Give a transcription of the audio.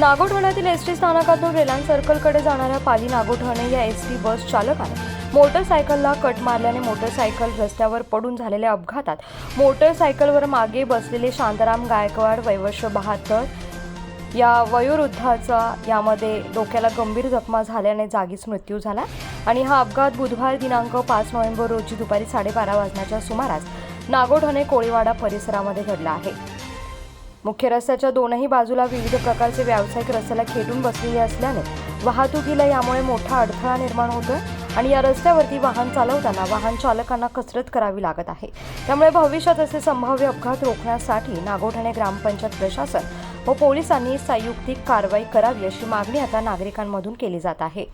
नागोठण्यातील S T स्थानकातून रेलान सर्कलकडे जाणाऱ्या पाली नागोठणे या एस टी बस चालकाने मोटरसायकलला कट मारल्याने मोटरसायकल रस्त्यावर पडून झालेल्या अपघातात मोटरसायकलवर मागे बसलेले शांताराम गायकवाड वैवर्ष बहात्तर या वयोवृद्धाचा यामध्ये डोक्याला गंभीर जखमा झाल्याने जागीच मृत्यू झाला आणि हा अपघात बुधवार दिनांक पाच नोव्हेंबर रोजी दुपारी साडेबारा वाजण्याच्या सुमारास नागोठणे कोळीवाडा परिसरामध्ये घडला आहे. मुख्य रस्त्याच्या दोनही बाजूला विविध प्रकारचे व्यावसायिक रस्त्याला खेटून बसलेले असल्याने वाहतुकीला यामुळे मोठा अडथळा निर्माण होतोय आणि या रस्त्यावरती वाहन चालवताना वाहन चालकांना कसरत करावी लागत आहे. त्यामुळे भविष्यात असे संभाव्य अपघात रोखण्यासाठी नागोठणे ग्रामपंचायत प्रशासन व पोलिसांनी संयुक्तिक कारवाई करावी अशी मागणी आता नागरिकांमधून केली जात आहे.